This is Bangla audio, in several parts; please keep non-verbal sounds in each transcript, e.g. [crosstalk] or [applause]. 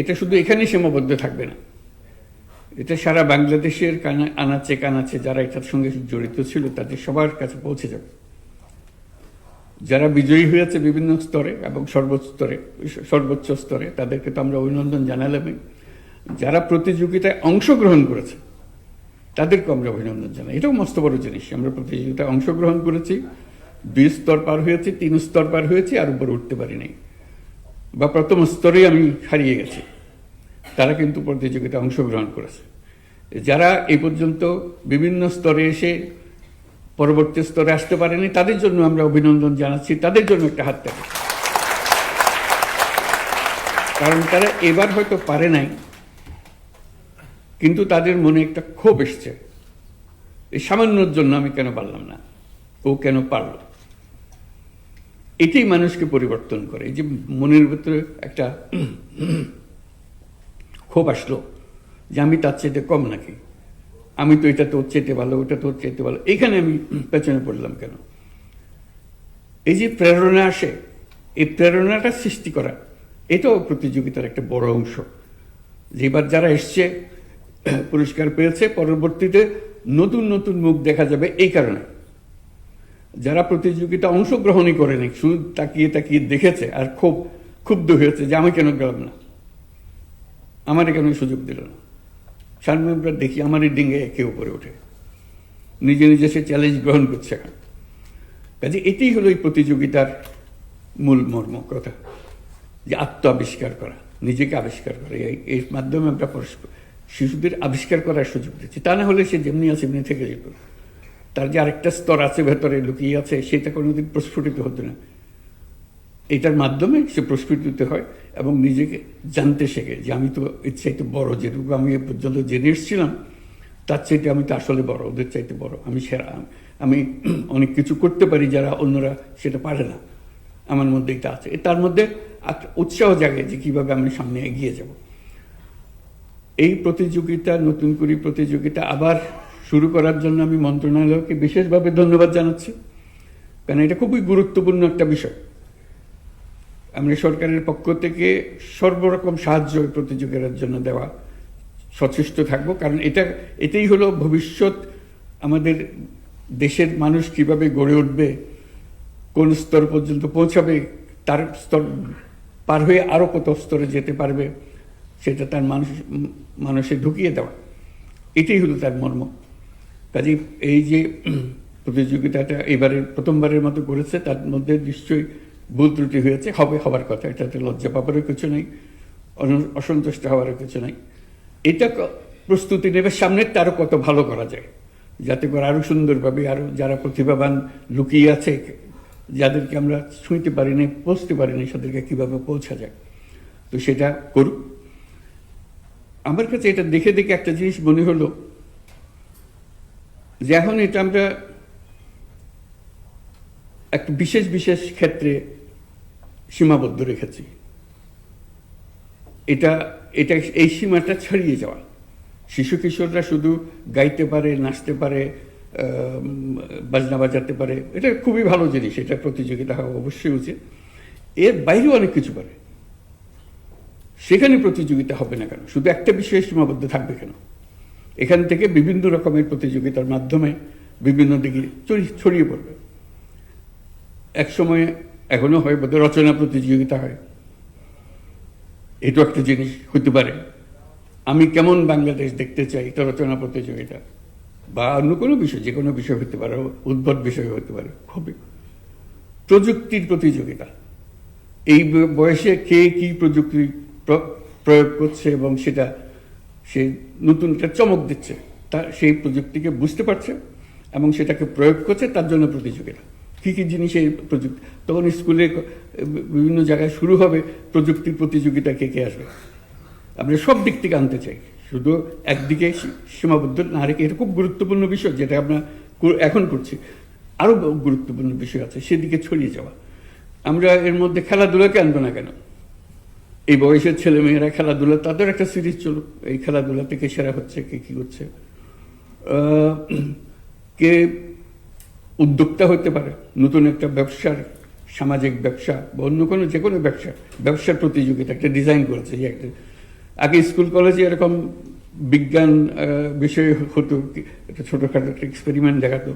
এটা শুধু এখানেই সীমাবদ্ধ থাকবে না। এটা সারা বাংলাদেশের কানা- আনাচে কানাচে যারা এটার সঙ্গে জড়িত ছিল, তাদের সবার কাছে পৌঁছে যাবে। যারা বিজয়ী হয়েছে বিভিন্ন স্তরে এবং সর্বোচ্চ স্তরে সর্বোচ্চ স্তরে, তাদেরকে তো আমরা অভিনন্দন জানালামই। যারা প্রতিযোগিতায় অংশগ্রহণ করেছে, তাদেরকে আমরা অভিনন্দন জানাই। এটাও মস্ত বড় জিনিস। আমরা প্রতিযোগিতায় অংশগ্রহণ করেছি, দুই স্তর পার হয়েছি, তিন স্তর পার হয়েছি, আর উপরে উঠতে পারি নাই বা প্রথম স্তরে আমি হারিয়ে গেছি। তারা কিন্তু প্রতিযোগিতায় অংশগ্রহণ করেছে। যারা এই পর্যন্ত বিভিন্ন স্তরে এসে পরবর্তী স্তরে আসতে পারেনি, তাদের জন্য আমরা অভিনন্দন জানাচ্ছি। তাদের জন্য একটা হাত থাকে কারণ তারা এবার হয়তো পারে নাই, কিন্তু তাদের মনে একটা ক্ষোভ এসছে। এই সামান্যর জন্য আমি কেন পারলাম না? ও কেন পারল? এটাই মানুষকে পরিবর্তন করে। এই যে মনের ভিতরে একটা ক্ষোভ আসলো যে আমি তার চাইতে কম নাকি? আমি তো এটা তোর চাইতে ভালো, ওটা তোর চাইতে ভালো। এখানে আমি পেছনে পড়লাম কেন? এই যে প্রেরণা আসে, এই প্রেরণাটা সৃষ্টি করা, এটাও প্রতিযোগিতার একটা বড় অংশ। যে এবার যারা এসছে, পুরস্কার পেয়েছে, পরবর্তীতে নতুন নতুন মুখ দেখা যাবে এই কারণে। যারা প্রতিযোগিতা অংশগ্রহণই করেনি শুধু তাকিয়ে তাকিয়ে দেখেছে আর খুব ক্ষুব্ধ হয়েছে যে আমি কেন গেলাম না? আমার কেন সুযোগ দিল না? সামনে আমরা দেখি আমারই ডিঙ্গে একে উপরে ওঠে। নিজে নিজে সে চ্যালেঞ্জ গ্রহণ করছে এখন। কাজে এটাই হলো এই প্রতিযোগিতার মূল মর্ম কথা, যে আত্ম আবিষ্কার করা, নিজেকে আবিষ্কার করা। এই- এর মাধ্যমে আমরা পরস্পর শিশুদের আবিষ্কার করার সুযোগ দিচ্ছি। তা না হলে সে যেমনি আছে, এমনি থেকে যেত তার যে আরেকটা স্তর আছে ভেতরে লুকিয়ে আছে, সেটা কোনোদিন প্রস্ফুটিত হতো না। এটার মাধ্যমে সে প্রস্ফুটিত হয় এবং নিজেকে জানতে শেখে যে আমি তো এর চাইতে বড়, যেটুকু আমি এ পর্যন্ত জেনে এসেছিলাম, তার চাইতে আমি তো আসলে বড়, ওদের চাইতে বড়। আমি সেরা, আমি [clears throat] অনেক কিছু করতে পারি যারা অন্যরা সেটা পারে না। আমার মধ্যে এটা আছে। তার মধ্যে উৎসাহ জাগে যে কীভাবে আমি সামনে এগিয়ে যাব। এই প্রতিযোগিতা, নতুন করে প্রতিযোগিতা আবার শুরু করার জন্য আমি মন্ত্রণালয়কে বিশেষভাবে ধন্যবাদ জানাচ্ছি, কারণ এটা খুবই গুরুত্বপূর্ণ একটা বিষয়। আমরা সরকারের পক্ষ থেকে সর্বরকম সাহায্য প্রতিযোগিতার জন্য দেওয়া সচেষ্ট থাকব, কারণ এটা এটাই হলো ভবিষ্যৎ আমাদের দেশের মানুষ কীভাবে গড়ে উঠবে, কোন স্তর পর্যন্ত পৌঁছাবে, তার স্তর পার হয়ে আরও কত স্তরে যেতে পারবে, সেটা তার মানুষ, মানুষে ঢুকিয়ে দেওয়া। এটাই হলো তার মর্ম। কাজে এই যে প্রতিযোগিতাটা এবারে প্রথমবারের মতো করেছে, তার মধ্যে নিশ্চয়ই ভুল ত্রুটি হয়েছে, হবে, হবার কথা, এটাতে লজ্জা পাবারও কিছু নেই অসন্তুষ্ট হওয়ারও কিছু নেই। এটা প্রস্তুতি নেবে, সামনের তারও কত ভালো করা যায়। যাতে করে আরও সুন্দরভাবে আরও যারা প্রতিভাবান লুকিয়ে আছে, যাদেরকে আমরা ছুঁইতে পারিনি, পৌঁছতে পারিনি তাদেরকে কীভাবে পৌঁছা যায়। তো সেটা করুক। আমার কাছে এটা দেখে দেখে একটা জিনিস মনে হলো যে এখন এটা আমরা একটা বিশেষ বিশেষ ক্ষেত্রে সীমাবদ্ধ রেখেছি। এটা এটা এই সীমাটা ছাড়িয়ে যাওয়া। শিশু কিশোররা শুধু গাইতে পারে, নাচতে পারে বাজনা বাজাতে পারে, এটা খুবই ভালো জিনিস, এটা প্রতিযোগিতা হওয়া অবশ্যই উচিত। এর বাইরেও অনেক কিছু পারে। সেখানে প্রতিযোগিতা হবে না কেন? শুধু একটা বিষয়ে সীমাবদ্ধ থাকবে কেন? এখান থেকে বিভিন্ন রকমের প্রতিযোগিতার মাধ্যমে বিভিন্ন দিকে ছড়িয়ে পড়বে। এক সময় এখনও হয় বোধহয় রচনা প্রতিযোগিতা হয়। এটাও একটা জিনিস হতে পারে। আমি কেমন বাংলাদেশ দেখতে চাই এটা রচনা প্রতিযোগিতা? বা অন্য কোনো বিষয়, যে কোনো বিষয় হতে পারে, উদ্ভট বিষয় হতে পারে হবে প্রযুক্তির প্রতিযোগিতা। এই বয়সে কে কি প্রযুক্তি প্রয়োগ করছে এবং সেটা সে নতুন একটা চমক দিচ্ছে। তা সেই প্রযুক্তিকে বুঝতে পারছে এবং সেটাকে প্রয়োগ করছে, তার জন্য প্রতিযোগিতা। কী কী জিনিস এই প্রযুক্তি, তখন স্কুলে বিভিন্ন জায়গায় শুরু হবে প্রযুক্তির প্রতিযোগিতা, কে কে আসবে? আমরা সব দিক থেকে আনতে চাই। শুধু একদিকে সীমাবদ্ধ না রেখে এটা খুব গুরুত্বপূর্ণ বিষয় যেটা আমরা এখন করছি। আরও গুরুত্বপূর্ণ বিষয় আছে, সেদিকে ছড়িয়ে যাওয়া। আমরা এর মধ্যে খেলাধুলাকে আনব না কেন? এই বয়সের ছেলে মেয়েরা খেলাধুলা, তাদের একটা সিরিজ চলুক। এই খেলাধুলা থেকে সেরা হচ্ছে কে কি করছে। কে উদ্যোক্তা হতে পারে, নতুন একটা ব্যবসার, সামাজিক ব্যবসা বা অন্য কোনো যে কোনো ব্যবসা, ব্যবসার প্রতিযোগিতা, একটা ডিজাইন করেছে যে একটা আগে স্কুল কলেজে এরকম বিজ্ঞান বিষয়ে হতো, একটা ছোটোখাটো একটা এক্সপেরিমেন্ট দেখাতো,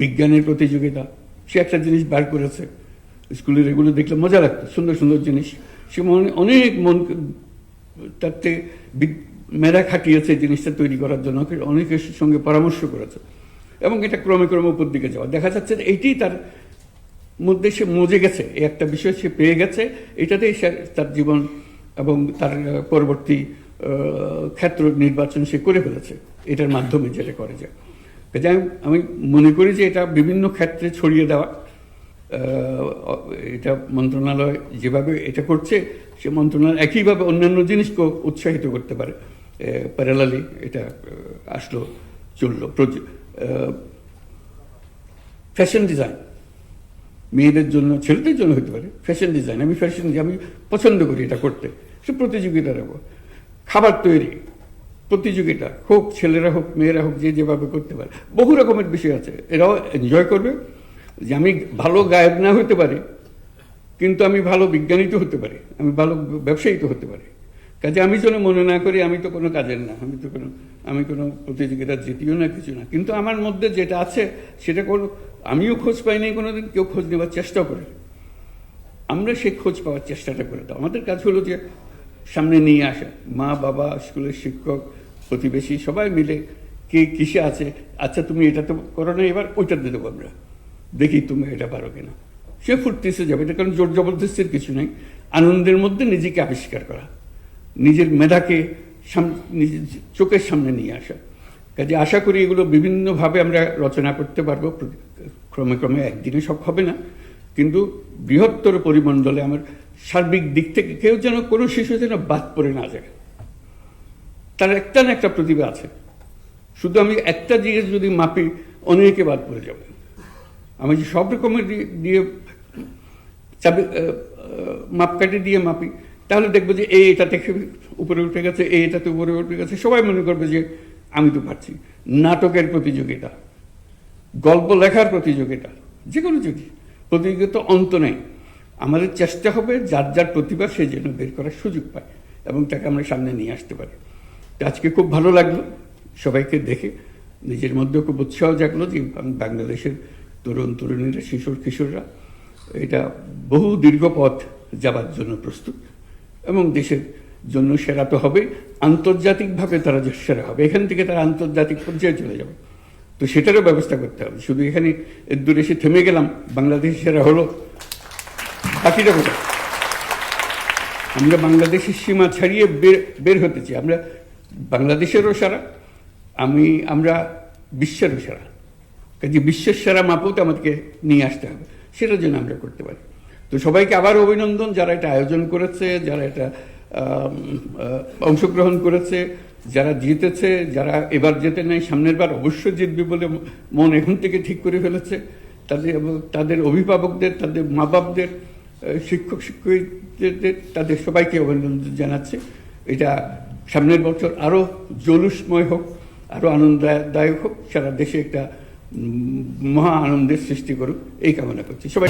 বিজ্ঞানের প্রতিযোগিতা। সে একটা জিনিস বার করেছে। স্কুলের এগুলো দেখলে মজা লাগতো, সুন্দর সুন্দর জিনিস। সে অনেক মন তাতে মেধা খাটিয়েছে জিনিসটা তৈরি করার জন্য অনেকের সঙ্গে পরামর্শ করেছে। এবং এটা ক্রমে ক্রমে উপর দিকে যাওয়া। দেখা যাচ্ছে যে এইটি তার মধ্যে সে মজে গেছে। এই একটা বিষয় সে পেয়ে গেছে। এটাতেই সে তার জীবন এবং তার পরবর্তী ক্ষেত্র নির্বাচন সে করে ফেলেছে। এটার মাধ্যমে যেটা করে যায় আমি- মনে করি যে এটা বিভিন্ন ক্ষেত্রে ছড়িয়ে দেওয়া। এটা মন্ত্রণালয় যেভাবে এটা করছে, সে মন্ত্রণালয় একইভাবে অন্যান্য জিনিসকেও উৎসাহিত করতে পারে। প্যারালালি এটা আসলো, চলল। ফ্যাশন ডিজাইন মেয়েদের জন্য, ছেলেদের জন্য হতে পারে ফ্যাশন ডিজাইন আমি ফ্যাশন আমি পছন্দ করি এটা করতে। সে প্রতিযোগিতা রাখব খাবার তৈরি, প্রতিযোগিতা, হোক ছেলেরা হোক, মেয়েরা হোক, যে যেভাবে করতে পারে। বহু রকমের বিষয় আছে। এরাও এনজয় করবে। যে আমি ভালো গায়ক না হতে পারি, কিন্তু আমি ভালো বিজ্ঞানী তো হতে পারি, আমি ভালো ব্যবসায়ী তো হতে পারি। কাজে আমি যেন মনে না করি, আমি তো কোনো কাজের না, আমি তো কোনো, আমি কোনো প্রতিযোগিতা জিতিও না, কিছু না। কিন্তু আমার মধ্যে যেটা আছে, সেটা কোনো, আমিও খোঁজ পাই নাই কোনোদিন, কেউ খোঁজ নেবার চেষ্টাও করে আমরা সেই খোঁজ পাওয়ার চেষ্টাটা করে দাও। আমাদের কাজ হলো যে সামনে নিয়ে আসা। মা, বাবা, স্কুলের শিক্ষক, প্রতিবেশী, সবাই মিলে কে কিসে আছে আচ্ছা তুমি এটা তো করো না, এবার ওইটা দিয়ে দেবো আমরা। দেখি তুমি এটা পারো কিনা। সে ফুর্তিসে যাবে এটা, কারণ জোর জবরদস্তির কিছু নেই। আনন্দের মধ্যে নিজেকে আবিষ্কার করা। নিজের মেধাকে নিজের চোখের সামনে নিয়ে আসা। কাজে আশা করি এগুলো বিভিন্নভাবে আমরা রচনা করতে পারব। ক্রমে ক্রমে একদিনে সব হবে না। কিন্তু বৃহত্তর পরিমণ্ডলে আমার সার্বিক দিক থেকে কেউ যেন কোনো শিশু যেন বাদ পড়ে না যায়। তার একটা না একটা প্রতিভা আছে। শুধু আমি একটা জিনিস যদি মাপি, অনেকে বাদ পড়ে যাবে। আমি যে সব রকমের দিয়ে- চাবি মাপকাঠি দিয়ে মাপি, তাহলে দেখব যে এই এটা থেকে উপরে উঠে গেছে, এই এটাতে উপরে উঠে গেছে। সবাই মনে করবে যে আমি তো পারছি। নাটকের প্রতিযোগিতা, গল্প লেখার প্রতিযোগিতা, যে কোনো যদি প্রতিযোগিতা অন্ত নেই। আমাদের চেষ্টা হবে যার যার প্রতিভা সে যেন বের করার সুযোগ পায় এবং তাকে আমরা সামনে নিয়ে আসতে পারি। তো আজকে খুব ভালো লাগল সবাইকে দেখে। নিজের মধ্যে খুব উৎসাহ জাগলো যে বাংলাদেশের তরুণ তরুণীরা শিশুর কিশোররা, এটা বহু দীর্ঘ পথ যাবার জন্য প্রস্তুত এবং দেশের জন্য সেরা তো হবে আন্তর্জাতিকভাবে তারা যে সেরা হবে, এখান থেকে তারা আন্তর্জাতিক পর্যায়ে চলে যাবে। তো সেটারও ব্যবস্থা করতে হবে। শুধু এখানে এর দূরে এসে থেমে গেলাম, বাংলাদেশ সেরা হলো। বাকিটা কোথায় আমরা বাংলাদেশের সীমা ছাড়িয়ে বের বের হতে চাই। আমরা বাংলাদেশেরও সারা, আমি, আমরা বিশ্বেরও সারা। কাজে বিশ্বের সেরা মাপতে আমাদেরকে নিয়ে আসতে হবে। সেটার জন্য আমরা করতে পারি। তো সবাইকে আবার অভিনন্দন যারা এটা আয়োজন করেছে, যারা এটা অংশগ্রহণ করেছে, যারা জিতেছে, যারা এবার জেতে নাই, সামনের বার অবশ্যই জিতবে বলে মন এখন থেকে ঠিক করে ফেলেছে। তাদের তাদের অভিভাবকদের, তাদের মা বাপদের শিক্ষক শিক্ষকদের, তাদের সবাইকে অভিনন্দন জানাচ্ছে। এটা সামনের বছর আরও জলুসময় হোক আরও আনন্দদায়ক হোক, সারা দেশে একটা মহা আনন্দের সৃষ্টি করুক এই কামনা করছি। সবাই